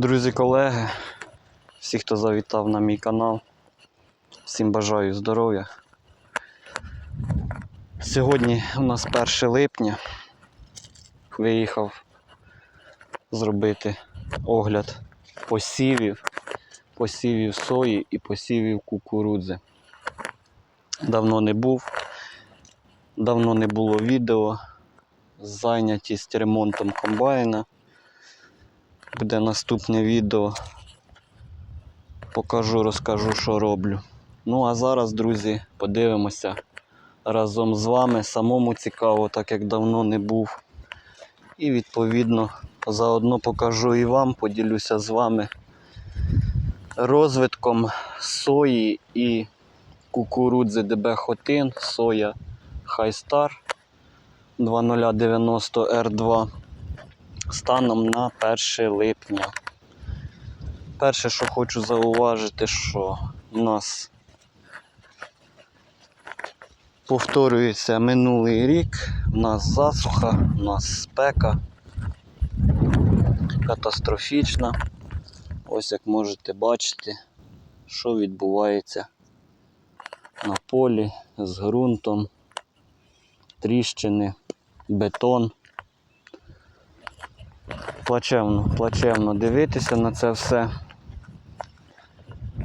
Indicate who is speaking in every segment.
Speaker 1: Друзі, колеги, всі, хто завітав на мій канал, всім бажаю здоров'я. Сьогодні у нас 1 липня. Виїхав зробити огляд посівів, посівів сої і посівів кукурудзи. Давно не був, давно не було відео. Зайнятість ремонтом комбайна. Буде наступне відео. Покажу, розкажу, що роблю. Ну а зараз, друзі, подивимося разом з вами. Самому цікаво, так як давно не був. І відповідно заодно покажу і вам, поділюся з вами розвитком сої і кукурудзи ДБ Хотин, соя Хайстар 2090 R2 станом на 1 липня. Перше, що хочу зауважити, що у нас повторюється минулий рік, у нас засуха, у нас спека катастрофічна. Ось як можете бачити, що відбувається на полі з ґрунтом, тріщини, бетон плачевно, плачевно дивитися на це все.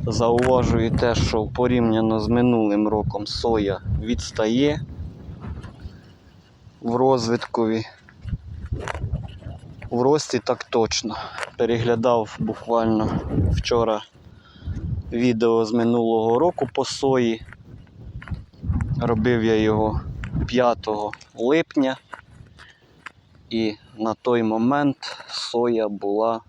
Speaker 1: Зауважую те, що порівняно з минулим роком соя відстає в розвиткові. В рості так точно. Переглядав буквально вчора відео з минулого року по сої. Робив я його 5 липня. І на той момент соя була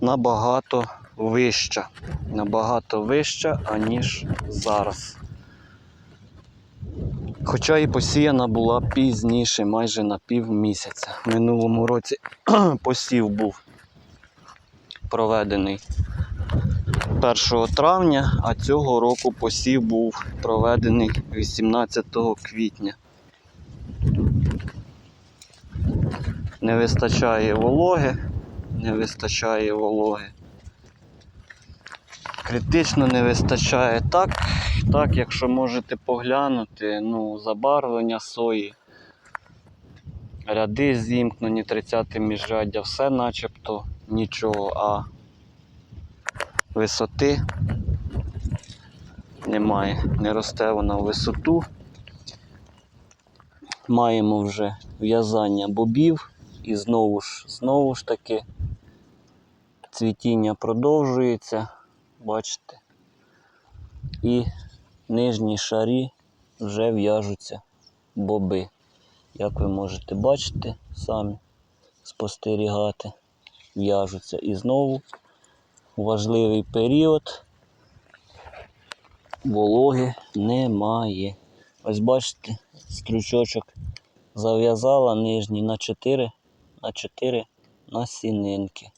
Speaker 1: набагато вища. Набагато вища, аніж зараз. Хоча і посіяна була пізніше, майже на пів місяця. В минулому році посів був проведений 1 травня, а цього року посів був проведений 18 квітня. Не вистачає вологи, не вистачає вологи. Критично не вистачає так, так, якщо можете поглянути, ну, забарвлення сої, ряди зімкнені, 30 міжряддя, все начебто нічого, а висоти немає, не росте вона в висоту. Маємо вже в'язання бобів. І знову ж, знову ж таки цвітіння продовжується, бачите. І нижні шарі вже в'яжуться боби. Як ви можете бачити, самі спостерігати, в'яжуться. І знову важливий період вологи немає. Ось бачите, стручочок зав'язала нижній на 4 на 4 насінинки.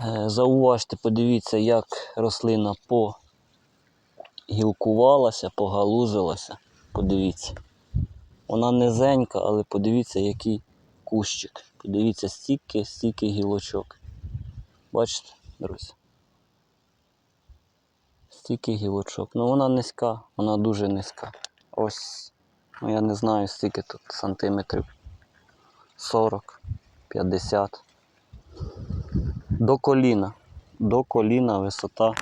Speaker 1: Е, Зауважте, подивіться, як рослина погілкувалася, погалузилася. Подивіться. Вона низенька, але подивіться, який кущик. Подивіться, стільки, стільки гілочок. Бачите, друзі? Стільки гілочок. Ну вона низька, вона дуже низька. Ось, ну я не знаю, стільки тут сантиметрів. 40, 50. До коліна. До коліна висота.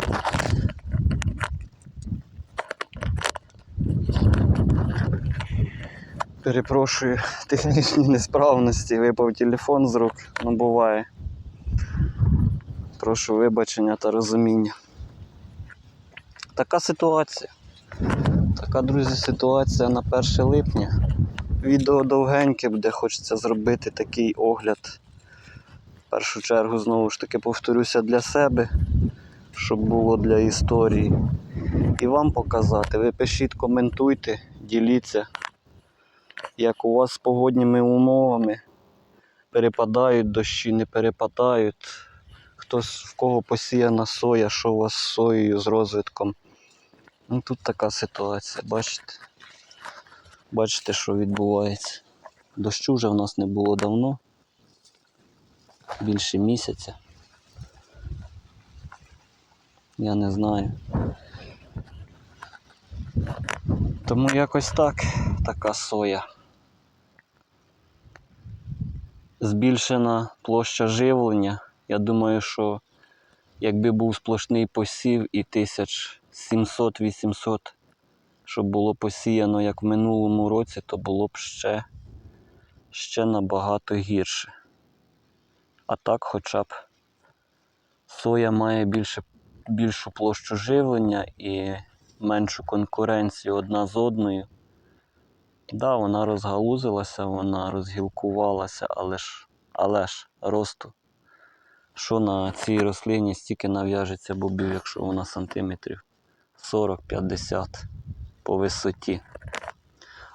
Speaker 1: Перепрошую технічні несправності, випав телефон з рук, ну буває. Прошу вибачення та розуміння. Така ситуація. Така, друзі, ситуація на 1 липня. Відео довгеньке буде, хочеться зробити такий огляд. В першу чергу, знову ж таки, повторюся для себе, щоб було для історії. І вам показати. Ви пишіть, коментуйте, діліться, як у вас з погодніми умовами. Перепадають дощі, не перепадають. Хтось в кого посіяна соя, що у вас з соєю, з розвитком. Ну тут така ситуація, бачите? Бачите, що відбувається. Дощу вже в нас не було давно, більше місяця. Я не знаю. Тому якось так, така соя. Збільшена площа живлення. Я думаю, що якби був сплошний посів і 1700-800, щоб було посіяно як в минулому році, то було б ще, ще набагато гірше. А так хоча б соя має більше, більшу площу живлення і меншу конкуренцію одна з одною. Да, вона розгалузилася, вона розгілкувалася, але ж, але ж росту. Що на цій рослині стільки нав'яжеться бобів, якщо вона сантиметрів 40-50 по висоті.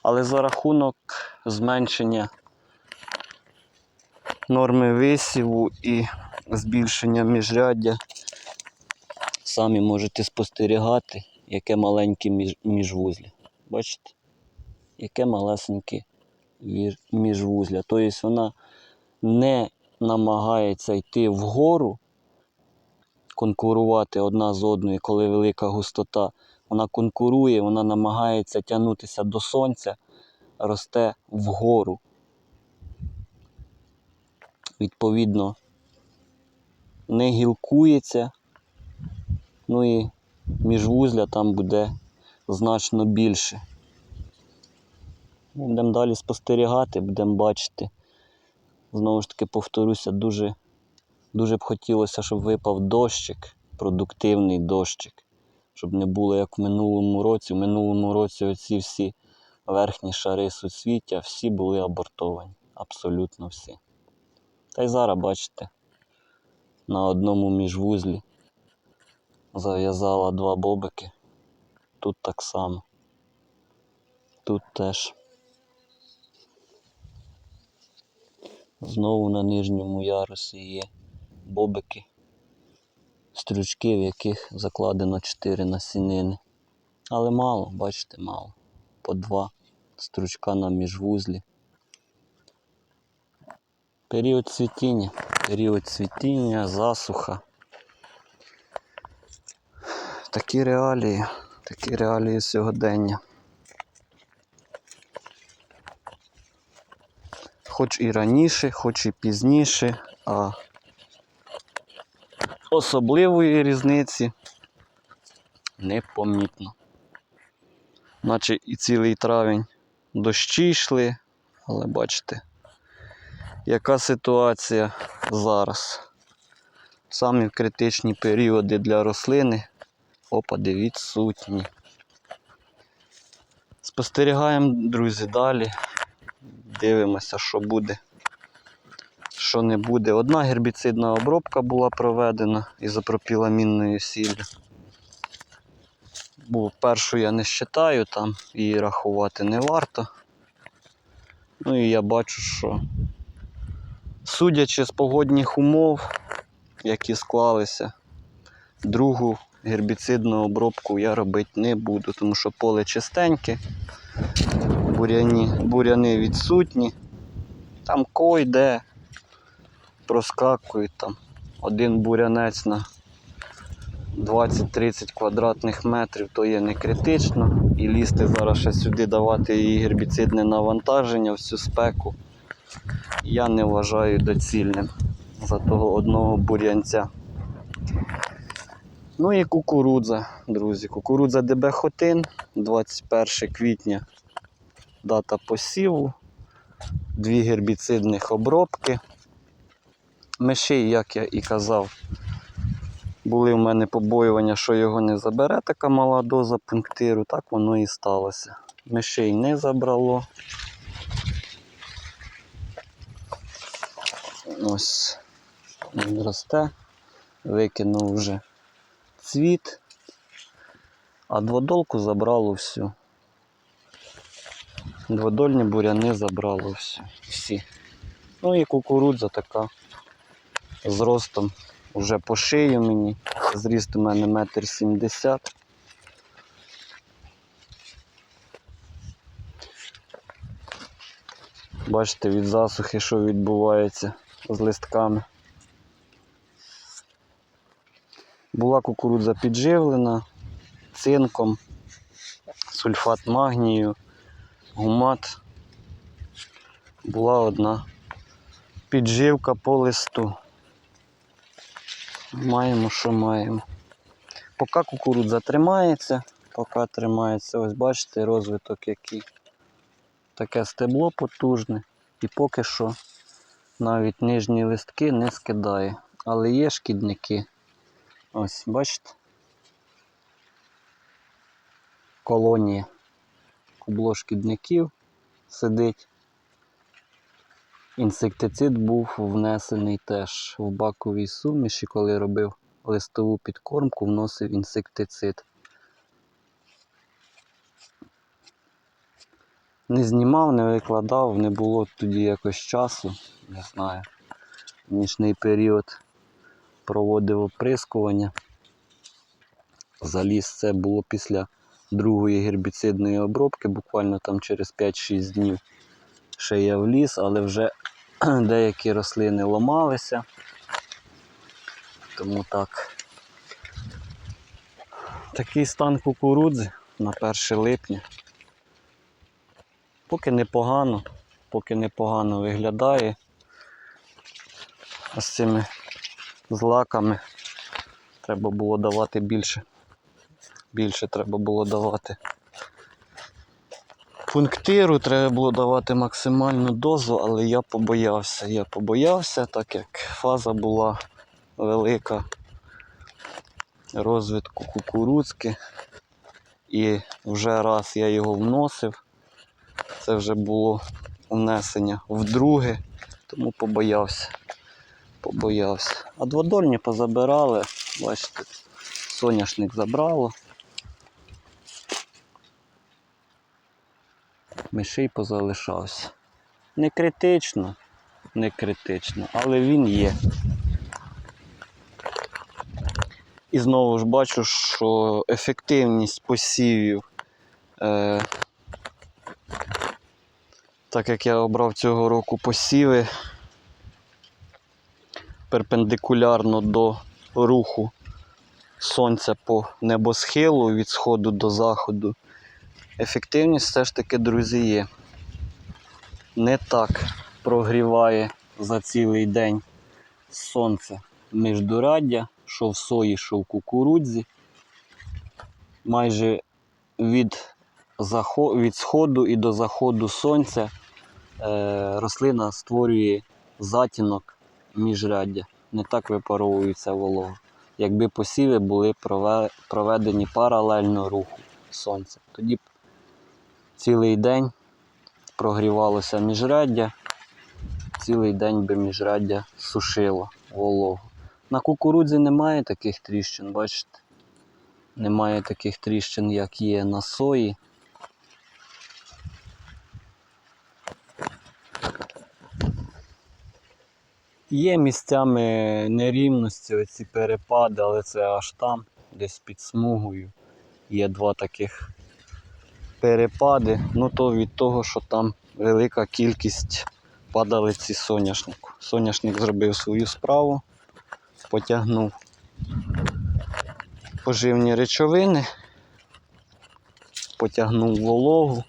Speaker 1: Але за рахунок зменшення норми висіву і збільшення міжряддя, самі можете спостерігати, яке маленьке між, міжвузлі. Бачите? Яке малесеньке міжвузля. Тобто вона не намагається йти вгору, конкурувати одна з одною, коли велика густота. Вона конкурує, вона намагається тягнутися до сонця, росте вгору. Відповідно, не гілкується, ну і міжвузля там буде значно більше. Будемо далі спостерігати, будемо бачити. Знову ж таки, повторюся, дуже, дуже б хотілося, щоб випав дощик, продуктивний дощик, щоб не було як в минулому році. В минулому році оці всі верхні шари суцвіття всі були абортовані. Абсолютно всі. Та й зараз, бачите, на одному міжвузлі зав'язала два бобики. Тут так само. Тут теж. Знову на нижньому ярусі є бобики, стрючки, в яких закладено 4 насінини. Але мало, бачите, мало. По два стручка на міжвузлі. Період цвітіння. Період цвітіння, засуха. Такі реалії, такі реалії сьогодення. Хоч і раніше, хоч і пізніше, а особливої різниці непомітно. Наче і цілий травень дощі йшли, але бачите, яка ситуація зараз. Самі критичні періоди для рослини опади відсутні. Спостерігаємо, друзі, далі. Дивимося, що буде, що не буде. Одна гербіцидна обробка була проведена ізопропіламінною сіллю. Бо першу я не вважаю, там її рахувати не варто. Ну і я бачу, що судячи з погодних умов, які склалися, другу гербіцидну обробку я робити не буду, тому що поле чистеньке буряні, буряни відсутні. Там койде, проскакують там один бурянець на 20-30 квадратних метрів, то є не критично. І лізти зараз ще сюди давати їй гербіцидне навантаження, всю спеку. Я не вважаю доцільним за того одного бурянця. Ну і кукурудза, друзі. Кукурудза ДБ Хотин, 21 квітня дата посіву, дві гербіцидних обробки. Мишей, як я і казав, були в мене побоювання, що його не забере така мала доза пунктиру, так воно і сталося. Мишей не забрало. Ось він росте, викинув вже цвіт, а дводолку забрало всю. Дводольні буряни забрало всі. всі. Ну і кукурудза така з ростом вже по шию мені. Зріст у мене метр сімдесят. Бачите від засухи, що відбувається з листками. Була кукурудза підживлена цинком, сульфат магнію, гумат. Була одна підживка по листу. Маємо, що маємо. Поки кукурудза тримається, поки тримається, ось бачите, розвиток який. Таке стебло потужне. І поки що навіть нижні листки не скидає. Але є шкідники. Ось, бачите? Колонія. Кубло шкідників сидить. Інсектицид був внесений теж в баковій суміші, коли робив листову підкормку, вносив інсектицид. Не знімав, не викладав, не було тоді якось часу, не знаю. Нічний період проводив оприскування. Заліз це було після другої гербіцидної обробки, буквально там через 5-6 днів ще я вліз, але вже деякі рослини ломалися. Тому так. Такий стан кукурудзи на 1 липня. Поки непогано, поки непогано виглядає. З цими злаками треба було давати більше. Більше треба було давати. Пунктиру треба було давати максимальну дозу, але я побоявся. Я побоявся, так як фаза була велика розвитку кукурудзки. І вже раз я його вносив, це вже було внесення вдруге, тому побоявся. Побоявся. А дводольні позабирали, бачите, соняшник забрало. Мишей позалишався. Не критично, не критично, але він є. І знову ж бачу, що ефективність посівів, е, так як я обрав цього року посіви перпендикулярно до руху сонця по небосхилу від сходу до заходу, ефективність все ж таки, друзі, є. Не так прогріває за цілий день сонце міждораддя, що в сої, що в кукурудзі. Майже від, від сходу і до заходу сонця е... рослина створює затінок міжряддя. Не так випаровується волога. Якби посіви були проведені паралельно руху сонця. Тоді б цілий день прогрівалося міжряддя, цілий день би міжряддя сушило вологу. На кукурудзі немає таких тріщин, бачите? Немає таких тріщин, як є на сої. Є місцями нерівності, оці перепади, але це аж там, десь під смугою. Є два таких перепади. Ну то від того, що там велика кількість падалиці соняшнику. Соняшник зробив свою справу, потягнув поживні речовини, потягнув вологу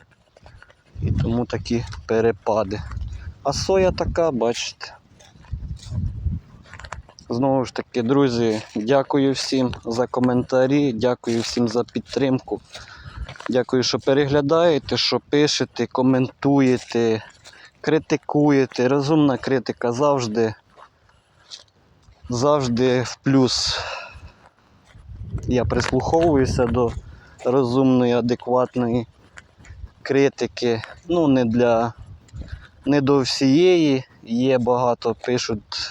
Speaker 1: і тому такі перепади. А соя така, бачите. Знову ж таки, друзі, дякую всім за коментарі, дякую всім за підтримку. Дякую, що переглядаєте, що пишете, коментуєте, критикуєте. Розумна критика завжди, завжди в плюс. Я прислуховуюся до розумної, адекватної критики. Ну, не для не до всієї. Є багато пишуть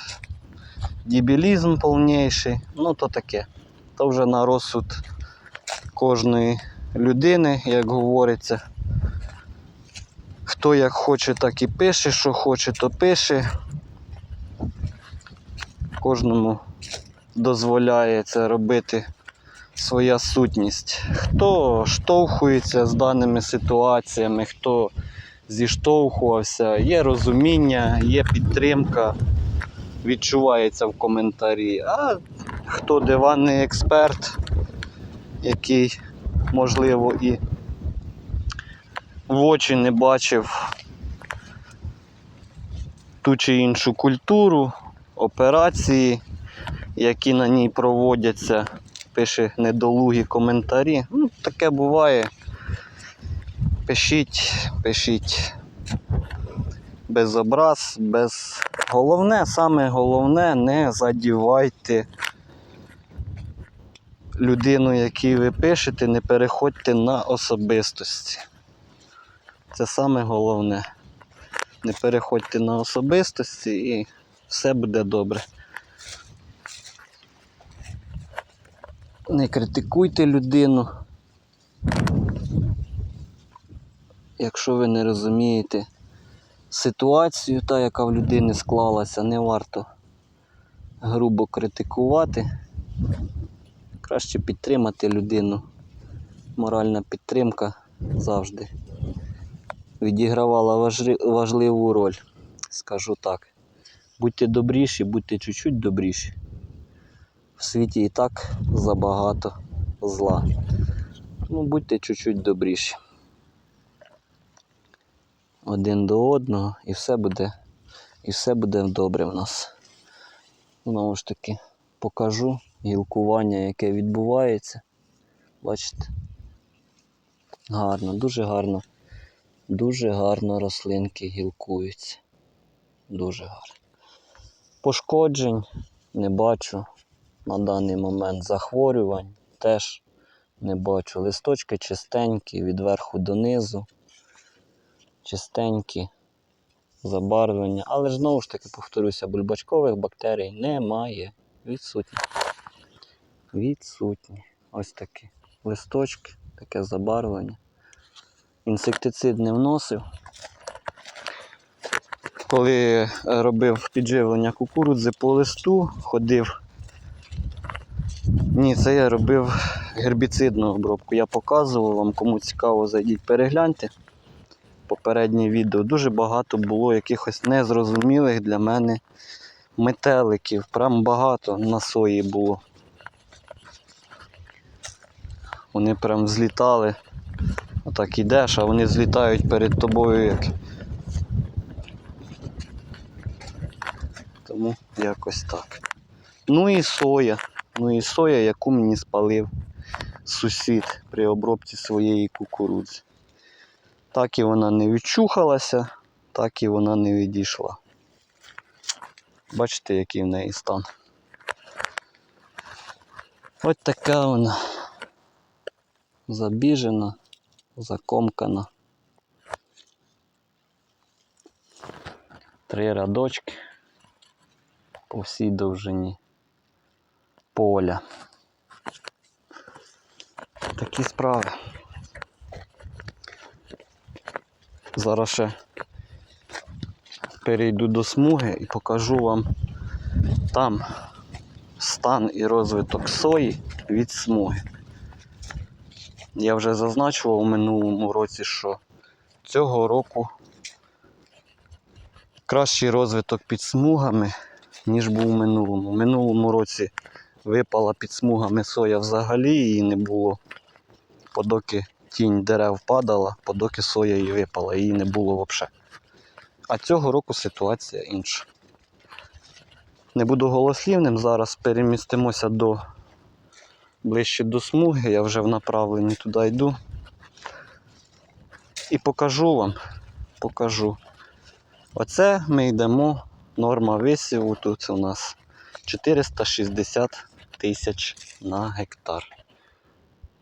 Speaker 1: дебілізм повніший. Ну, то таке. То вже на розсуд кожної людини, як говориться. Хто як хоче, так і пише, що хоче, то пише. Кожному дозволяє це робити своя сутність. Хто штовхується з даними ситуаціями, хто зіштовхувався, є розуміння, є підтримка, відчувається в коментарі. А хто диванний експерт, який, можливо, і в очі не бачив ту чи іншу культуру, операції, які на ній проводяться, пише недолугі коментарі. Ну, таке буває. Пишіть, пишіть без образ, без. Головне, саме головне, не задівайте людину, якій ви пишете, не переходьте на особистості. Це саме головне. Не переходьте на особистості і все буде добре. Не критикуйте людину. Якщо ви не розумієте ситуацію, та, яка в людини склалася, не варто грубо критикувати. Краще підтримати людину. Моральна підтримка завжди відігравала важливу роль, скажу так. Будьте добріші, будьте чуть-чуть добріші. В світі і так забагато зла. Тому будьте чуть-чуть добріші. Один до одного і все буде, і все буде добре в нас. Знову ж таки, покажу гілкування, яке відбувається. Бачите? Гарно, дуже гарно. Дуже гарно рослинки гілкуються. Дуже гарно. Пошкоджень не бачу на даний момент. Захворювань теж не бачу. Листочки чистенькі від верху до низу. Чистенькі забарвлення. Але ж знову ж таки повторюся, бульбачкових бактерій немає. Відсутні. Відсутні. Ось такі листочки, таке забарвлення інсектицид не вносив. Коли робив підживлення кукурудзи по листу, ходив. Ні, це я робив гербіцидну обробку. Я показував вам, кому цікаво, зайдіть, перегляньте. Попереднє відео. Дуже багато було якихось незрозумілих для мене метеликів. Прям багато на сої було. Вони прям злітали. Отак ідеш, а вони злітають перед тобою як. Тому якось так. Ну і соя. Ну і соя, яку мені спалив сусід при обробці своєї кукурудзи. Так і вона не відчухалася, так і вона не відійшла. Бачите, який в неї стан. Ось така вона забіжена закомкана. Три рядочки по всій довжині поля. Такі справи. Зараз ще перейду до смуги і покажу вам там стан і розвиток сої від смуги. Я вже зазначував у минулому році, що цього року кращий розвиток під смугами, ніж був у минулому. У минулому році випала під смугами соя взагалі, її не було. Подоки тінь дерев падала, подоки соя її випала, її не було взагалі. А цього року ситуація інша. Не буду голослівним, зараз перемістимося до ближче до смуги, я вже в направленні туди йду. І покажу вам, покажу. Оце ми йдемо, норма висіву тут у нас 460 тисяч на гектар.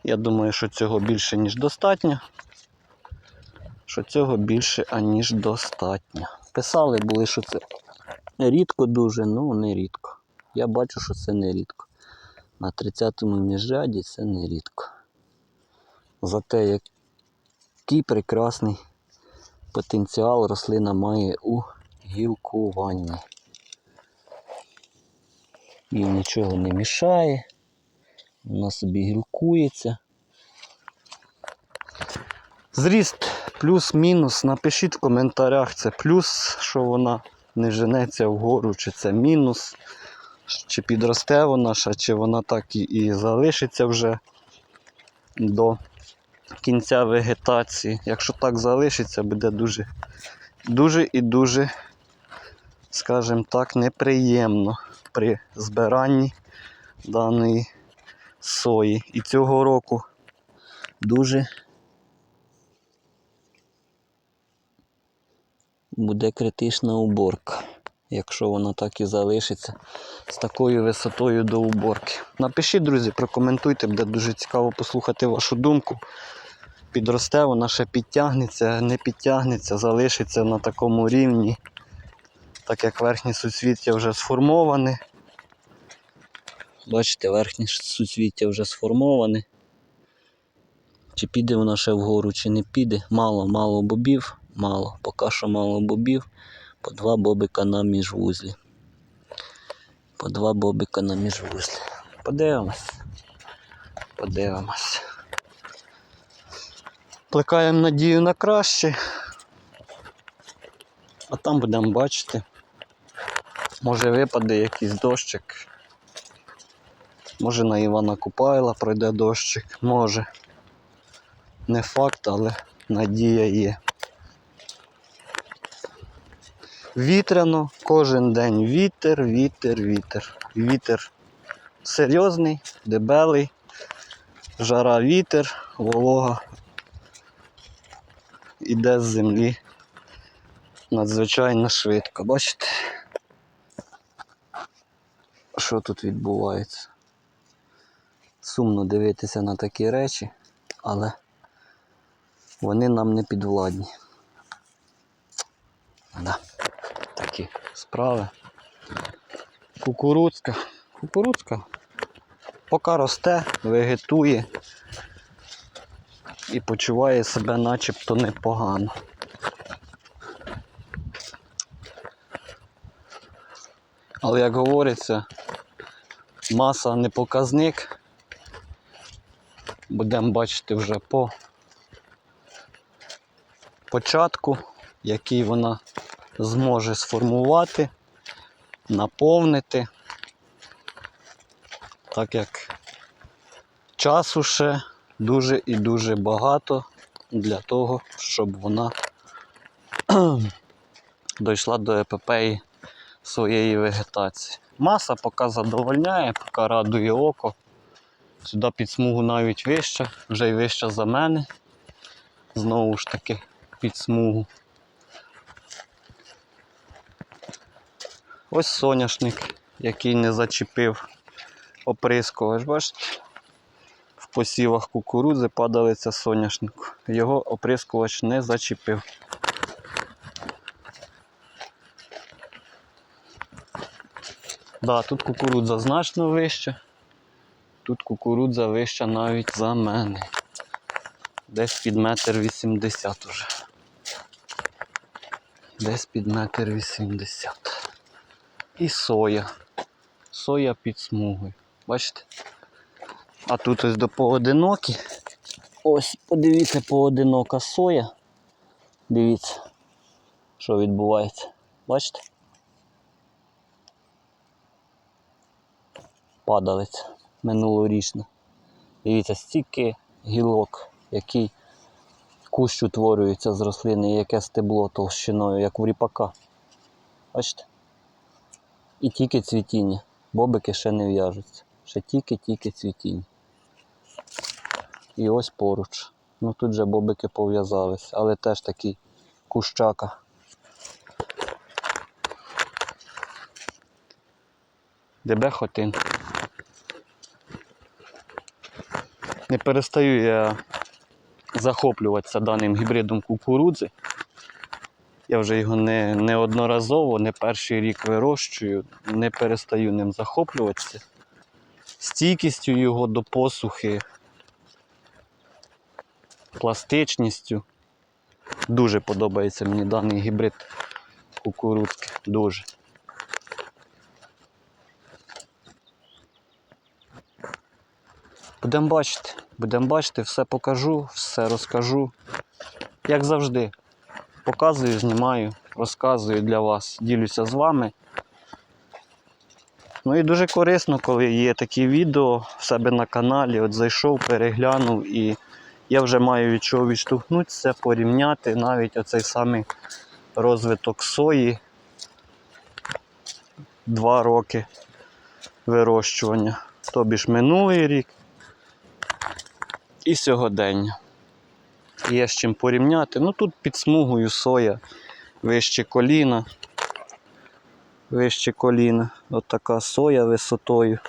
Speaker 1: Я думаю, що цього більше, ніж достатньо. Що цього більше, аніж достатньо. Писали були, що це рідко дуже, ну не рідко. Я бачу, що це не рідко. На 30-му міжряді це не рідко. Зате який прекрасний потенціал рослина має у гілкуванні. Їй нічого не мішає, вона собі гілкується. Зріст плюс-мінус. Напишіть в коментарях, це плюс, що вона не женеться вгору, чи це мінус. Чи підросте вона ще, чи вона так і, і залишиться вже до кінця вегетації. Якщо так залишиться, буде дуже, дуже і дуже, скажімо так, неприємно при збиранні даної сої. І цього року дуже буде критична уборка, якщо вона так і залишиться з такою висотою до уборки. Напишіть, друзі, прокоментуйте, буде дуже цікаво послухати вашу думку. Підросте, вона ще підтягнеться, не підтягнеться, залишиться на такому рівні, так як верхнє суцвіття вже сформоване. Бачите, верхнє суцвіття вже сформоване. Чи піде вона ще вгору, чи не піде. Мало, мало бобів, мало. Поки що мало бобів. По два бобика на міжвузлі. По два бобика на міжвузлі. Подивимось. Подивимось. Плекаємо надію на краще. А там будемо бачити. Може випаде якийсь дощик. Може на Івана Купайла пройде дощик, може. Не факт, але надія є. Вітряно, кожен день вітер, вітер, вітер. Вітер серйозний, дебелий, жара вітер, волога іде з землі надзвичайно швидко. Бачите? Що тут відбувається? Сумно дивитися на такі речі, але вони нам не підвладні. Да, такі справи. Кукурудзка. Кукурудзка поки росте, вегетує і почуває себе начебто непогано. Але як говориться, маса не показник. Будемо бачити вже по початку, який вона зможе сформувати, наповнити, так як часу ще дуже і дуже багато для того, щоб вона дійшла до епопеї своєї вегетації. Маса поки задовольняє, поки радує око. Сюди під смугу навіть вища, вже й вища за мене. Знову ж таки під смугу. Ось соняшник, який не зачепив оприскувач. Бачите? В посівах кукурудзи падалиця соняшнику. Його оприскувач не зачепив. Да, тут кукурудза значно вища. Тут кукурудза вища навіть за мене. Десь під метр вісімдесят уже. Десь під метр вісімдесят. І соя. Соя під смугою. Бачите? А тут ось до поодинокі. Ось, подивіться, поодинока соя. Дивіться, що відбувається. Бачите? Падалиця минулорічна. Дивіться, стільки гілок, який кущ утворюється з рослини, яке стебло толщиною, як у ріпака. Бачите? І тільки цвітіння. Бобики ще не в'яжуться. Ще тільки-тільки цвітіння. І ось поруч. Ну тут же бобики пов'язались, але теж такий кущака. ДБ хотин. Не перестаю я захоплюватися даним гібридом кукурудзи. Я вже його не, неодноразово, не перший рік вирощую, не перестаю ним захоплюватися. Стійкістю його до посухи, пластичністю. Дуже подобається мені даний гібрид кукурудзки. Дуже. Будемо бачити, будемо бачити, все покажу, все розкажу. Як завжди, показую, знімаю, розказую для вас, ділюся з вами. Ну і дуже корисно, коли є такі відео в себе на каналі. От зайшов, переглянув і я вже маю від чого відштовхнутися, порівняти навіть оцей самий розвиток сої. Два роки вирощування. Тобі ж минулий рік і сьогодення. Є з чим порівняти. Ну тут під смугою соя вище коліна. Вище коліна. От соя висотою.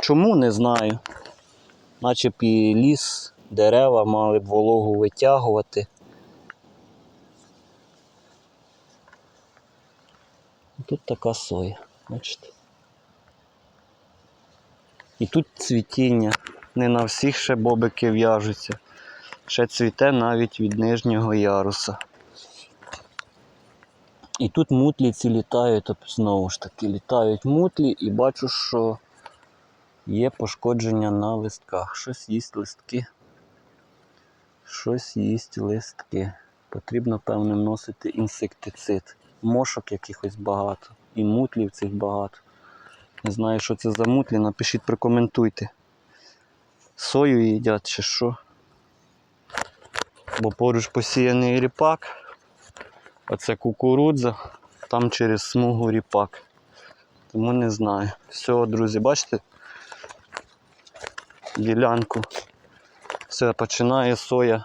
Speaker 1: Чому не знаю. Наче б і ліс, дерева мали б вологу витягувати. Тут така соя, бачите. І тут цвітіння. Не на всіх ще бобики в'яжуться. Ще цвіте навіть від нижнього яруса. І тут мутлі ці літають, тобто знову ж таки літають мутлі і бачу, що є пошкодження на листках. Щось їсть листки. Щось їсть листки. Потрібно, певне, вносити інсектицид. Мошок якихось багато. І мутлів цих багато. Не знаю, що це за мутлі, напишіть, прокоментуйте. Сою їдять чи що. Бо поруч посіяний ріпак. Оце кукурудза, там через смугу ріпак. Тому не знаю. Все, друзі, бачите? Ділянку. Все, починає соя.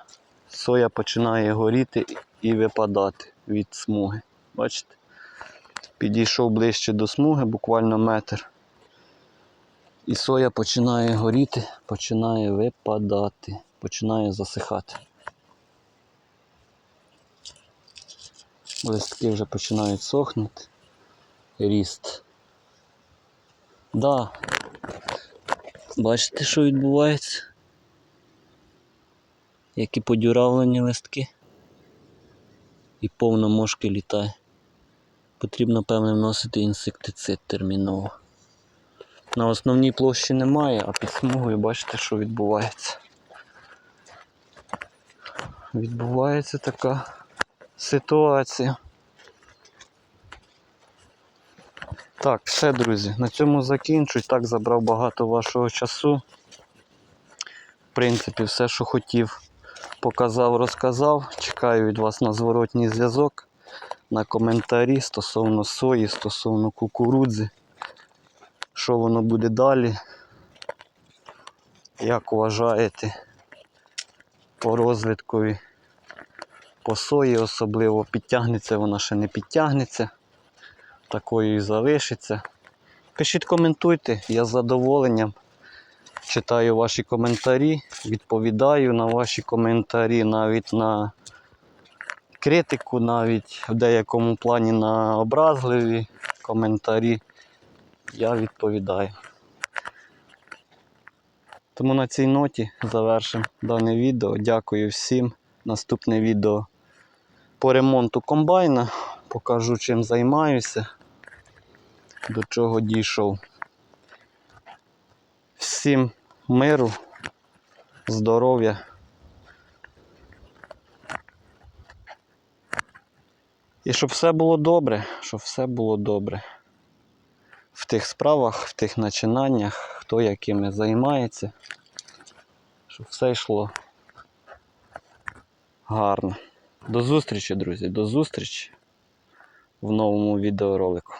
Speaker 1: Соя починає горіти і випадати від смуги. Бачите? Підійшов ближче до смуги, буквально метр. І соя починає горіти, починає випадати, починає засихати. Листки вже починають сохнути. Ріст. Да. Бачите, що відбувається? Які подюравлені листки. І повно мошки літає. Потрібно, певне, вносити інсектицид терміново. На основній площі немає, а під смугою бачите, що відбувається. Відбувається така ситуація. Так, все, друзі, на цьому закінчу. Так забрав багато вашого часу. В принципі, все, що хотів, показав, розказав. Чекаю від вас на зворотній зв'язок, на коментарі стосовно сої, стосовно кукурудзи. Що воно буде далі? Як вважаєте по розвиткові? По сої особливо підтягнеться, вона ще не підтягнеться. Такою і залишиться. Пишіть, коментуйте, я з задоволенням читаю ваші коментарі, відповідаю на ваші коментарі, навіть на критику, навіть в деякому плані на образливі коментарі. Я відповідаю. Тому на цій ноті завершимо дане відео. Дякую всім. Наступне відео по ремонту комбайна. Покажу, чим займаюся, до чого дійшов. Всім миру, здоров'я. І щоб все було добре, щоб все було добре. В тих справах, в тих начинаннях, хто якими займається, щоб все йшло гарно. До зустрічі, друзі, до зустрічі в новому відеоролику.